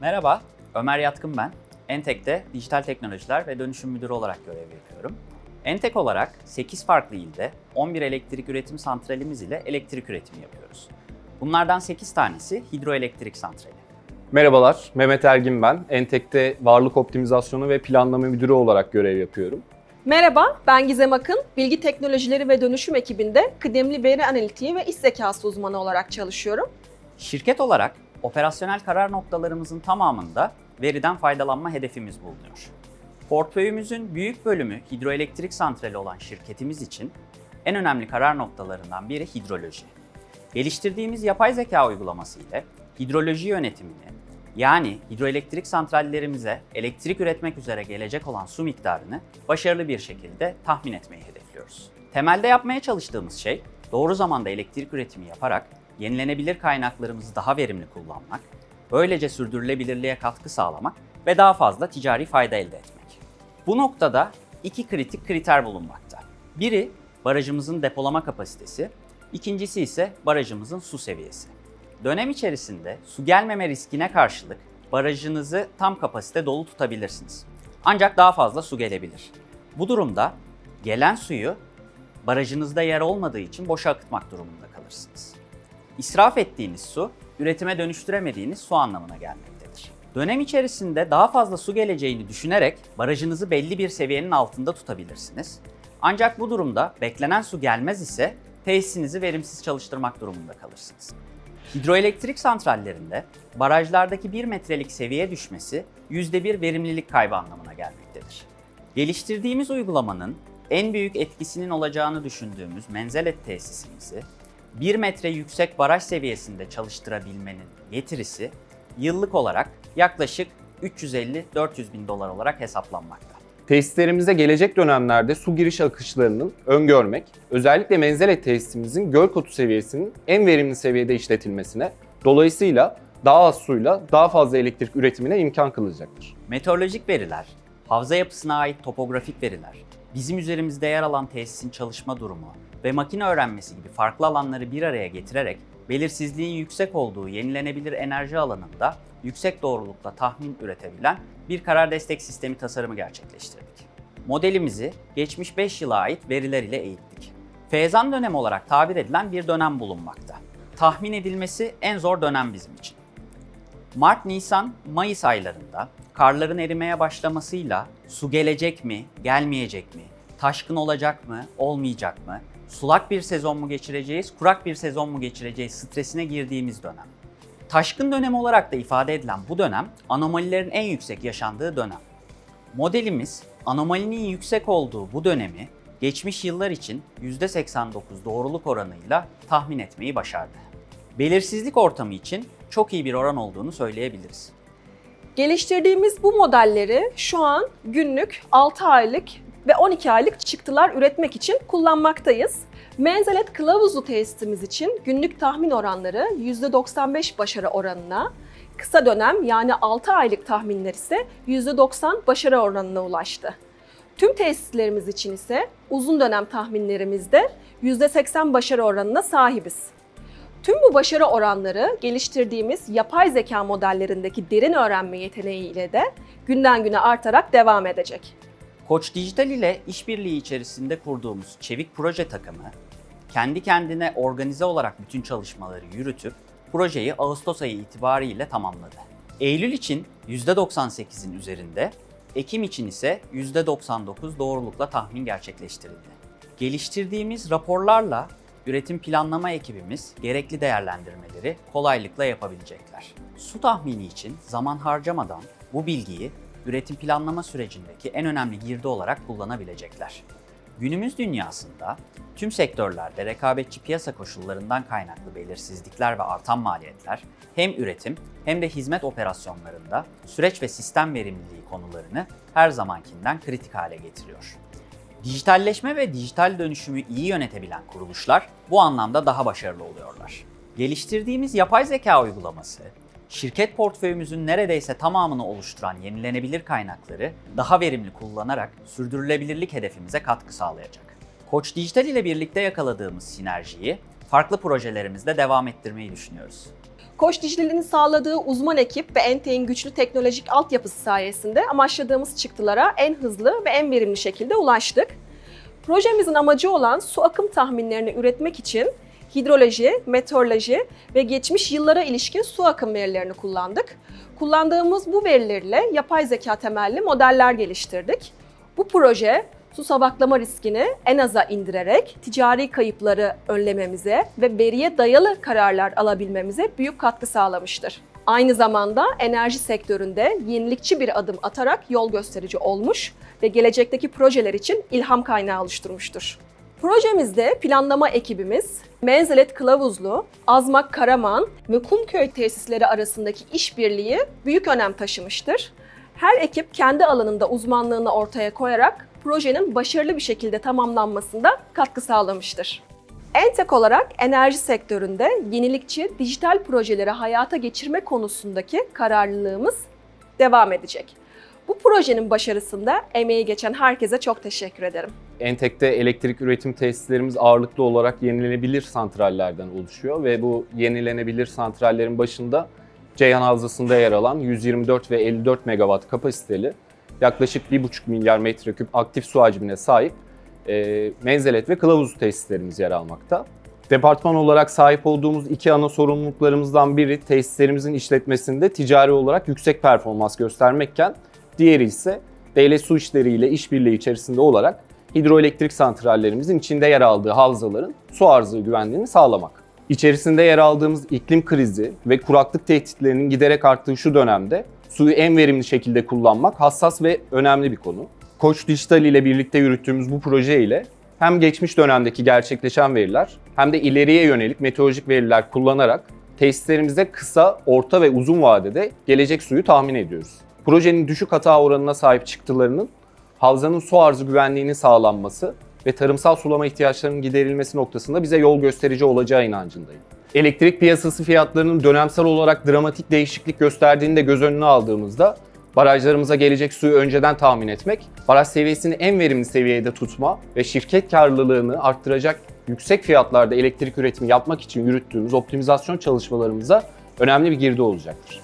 Merhaba, Ömer Yatkın ben. Entek'te Dijital Teknolojiler ve Dönüşüm Müdürü olarak görev yapıyorum. Entek olarak 8 farklı ilde 11 elektrik üretim santralimiz ile elektrik üretimi yapıyoruz. Bunlardan 8 tanesi hidroelektrik santrali. Merhabalar, Mehmet Ergin ben. Entek'te varlık optimizasyonu ve planlama müdürü olarak görev yapıyorum. Merhaba, ben Gizem Akın. Bilgi Teknolojileri ve Dönüşüm ekibinde kıdemli veri analitiği ve iş zekası uzmanı olarak çalışıyorum. Şirket olarak operasyonel karar noktalarımızın tamamında veriden faydalanma hedefimiz bulunuyor. Portföyümüzün büyük bölümü hidroelektrik santrali olan şirketimiz için en önemli karar noktalarından biri hidroloji. Geliştirdiğimiz yapay zeka uygulaması ile hidroloji yönetimini yani hidroelektrik santrallerimize elektrik üretmek üzere gelecek olan su miktarını başarılı bir şekilde tahmin etmeyi hedefliyoruz. Temelde yapmaya çalıştığımız şey doğru zamanda elektrik üretimi yaparak yenilenebilir kaynaklarımızı daha verimli kullanmak, böylece sürdürülebilirliğe katkı sağlamak ve daha fazla ticari fayda elde etmek. Bu noktada iki kritik kriter bulunmakta. Biri barajımızın depolama kapasitesi, ikincisi ise barajımızın su seviyesi. Dönem içerisinde su gelmeme riskine karşılık barajınızı tam kapasite dolu tutabilirsiniz. Ancak daha fazla su gelebilir. Bu durumda gelen suyu barajınızda yer olmadığı için boşa akıtmak durumunda kalırsınız. İsraf ettiğiniz su, üretime dönüştüremediğiniz su anlamına gelmektedir. Dönem içerisinde daha fazla su geleceğini düşünerek barajınızı belli bir seviyenin altında tutabilirsiniz. Ancak bu durumda beklenen su gelmez ise tesisinizi verimsiz çalıştırmak durumunda kalırsınız. Hidroelektrik santrallerinde barajlardaki 1 metrelik seviye düşmesi %1 verimlilik kaybı anlamına gelmektedir. Geliştirdiğimiz uygulamanın en büyük etkisinin olacağını düşündüğümüz menzelet tesisimizi 1 metre yüksek baraj seviyesinde çalıştırabilmenin getirisi yıllık olarak yaklaşık 350-400 bin dolar olarak hesaplanmakta. Tesislerimize gelecek dönemlerde su giriş akışlarının öngörmek, özellikle menzelet tesisimizin göl kotu seviyesinin en verimli seviyede işletilmesine, dolayısıyla daha az suyla daha fazla elektrik üretimine imkan kılacaktır. Meteorolojik veriler, havza yapısına ait topografik veriler, bizim üzerimizde yer alan tesisin çalışma durumu ve makine öğrenmesi gibi farklı alanları bir araya getirerek belirsizliğin yüksek olduğu yenilenebilir enerji alanında yüksek doğrulukla tahmin üretebilen bir karar destek sistemi tasarımı gerçekleştirdik. Modelimizi geçmiş 5 yıla ait veriler ile eğittik. Feyzan dönemi olarak tabir edilen bir dönem bulunmakta. Tahmin edilmesi en zor dönem bizim için. Mart, Nisan, Mayıs aylarında karların erimeye başlamasıyla su gelecek mi, gelmeyecek mi, taşkın olacak mı, olmayacak mı, sulak bir sezon mu geçireceğiz, kurak bir sezon mu geçireceğiz stresine girdiğimiz dönem. Taşkın dönemi olarak da ifade edilen bu dönem anomalilerin en yüksek yaşandığı dönem. Modelimiz anomalinin yüksek olduğu bu dönemi geçmiş yıllar için %89 doğruluk oranıyla tahmin etmeyi başardı. Belirsizlik ortamı için çok iyi bir oran olduğunu söyleyebiliriz. Geliştirdiğimiz bu modelleri şu an günlük 6 aylık ve 12 aylık çıktılar üretmek için kullanmaktayız. Menzelet kılavuzlu testimiz için günlük tahmin oranları %95 başarı oranına, kısa dönem yani 6 aylık tahminler ise %90 başarı oranına ulaştı. Tüm tesislerimiz için ise uzun dönem tahminlerimizde %80 başarı oranına sahibiz. Tüm bu başarı oranları geliştirdiğimiz yapay zeka modellerindeki derin öğrenme yeteneğiyle de günden güne artarak devam edecek. Koç Dijital ile işbirliği içerisinde kurduğumuz Çevik Proje takımı, kendi kendine organize olarak bütün çalışmaları yürütüp projeyi Ağustos ayı itibariyle tamamladı. Eylül için %98'in üzerinde, Ekim için ise %99 doğrulukla tahmin gerçekleştirildi. Geliştirdiğimiz raporlarla üretim planlama ekibimiz gerekli değerlendirmeleri kolaylıkla yapabilecekler. Su tahmini için zaman harcamadan bu bilgiyi üretim planlama sürecindeki en önemli girdi olarak kullanabilecekler. Günümüz dünyasında tüm sektörlerde rekabetçi piyasa koşullarından kaynaklı belirsizlikler ve artan maliyetler hem üretim hem de hizmet operasyonlarında süreç ve sistem verimliliği konularını her zamankinden kritik hale getiriyor. Dijitalleşme ve dijital dönüşümü iyi yönetebilen kuruluşlar bu anlamda daha başarılı oluyorlar. Geliştirdiğimiz yapay zeka uygulaması, şirket portföyümüzün neredeyse tamamını oluşturan yenilenebilir kaynakları daha verimli kullanarak sürdürülebilirlik hedefimize katkı sağlayacak. Koç Dijital ile birlikte yakaladığımız sinerjiyi farklı projelerimizde devam ettirmeyi düşünüyoruz. Koç Dicle'nin sağladığı uzman ekip ve Entek'in güçlü teknolojik altyapısı sayesinde amaçladığımız çıktılara en hızlı ve en verimli şekilde ulaştık. Projemizin amacı olan su akım tahminlerini üretmek için hidroloji, meteoroloji ve geçmiş yıllara ilişkin su akım verilerini kullandık. Kullandığımız bu verilerle yapay zeka temelli modeller geliştirdik. Bu proje su sabaklama riskini en aza indirerek ticari kayıpları önlememize ve veriye dayalı kararlar alabilmemize büyük katkı sağlamıştır. Aynı zamanda enerji sektöründe yenilikçi bir adım atarak yol gösterici olmuş ve gelecekteki projeler için ilham kaynağı oluşturmuştur. Projemizde planlama ekibimiz Menzelet Kılavuzlu, Azmak Karaman ve Kumköy tesisleri arasındaki işbirliği büyük önem taşımıştır. Her ekip kendi alanında uzmanlığını ortaya koyarak projenin başarılı bir şekilde tamamlanmasında katkı sağlamıştır. Entek olarak enerji sektöründe yenilikçi dijital projeleri hayata geçirme konusundaki kararlılığımız devam edecek. Bu projenin başarısında emeği geçen herkese çok teşekkür ederim. Entek'te elektrik üretim tesislerimiz ağırlıklı olarak yenilenebilir santrallerden oluşuyor ve bu yenilenebilir santrallerin başında Ceyhan Havzası'nda yer alan 124 ve 54 megawatt kapasiteli yaklaşık 1,5 milyar metreküp aktif su hacmine sahip e, menzelet ve kılavuz tesislerimiz yer almakta. Departman olarak sahip olduğumuz iki ana sorumluluklarımızdan biri tesislerimizin işletmesinde ticari olarak yüksek performans göstermekken diğeri ise devlet su işleriyle işbirliği içerisinde olarak hidroelektrik santrallerimizin içinde yer aldığı havzaların su arzı güvenliğini sağlamak. İçerisinde yer aldığımız iklim krizi ve kuraklık tehditlerinin giderek arttığı şu dönemde suyu en verimli şekilde kullanmak hassas ve önemli bir konu. Koç Dijital ile birlikte yürüttüğümüz bu proje ile hem geçmiş dönemdeki gerçekleşen veriler hem de ileriye yönelik meteorolojik veriler kullanarak tesislerimizde kısa, orta ve uzun vadede gelecek suyu tahmin ediyoruz. Projenin düşük hata oranına sahip çıktılarının havzanın su arzı güvenliğinin sağlanması ve tarımsal sulama ihtiyaçlarının giderilmesi noktasında bize yol gösterici olacağı inancındayım. Elektrik piyasası fiyatlarının dönemsel olarak dramatik değişiklik gösterdiğini de göz önüne aldığımızda barajlarımıza gelecek suyu önceden tahmin etmek, baraj seviyesini en verimli seviyede tutma ve şirket karlılığını arttıracak yüksek fiyatlarda elektrik üretimi yapmak için yürüttüğümüz optimizasyon çalışmalarımıza önemli bir girdi olacaktır.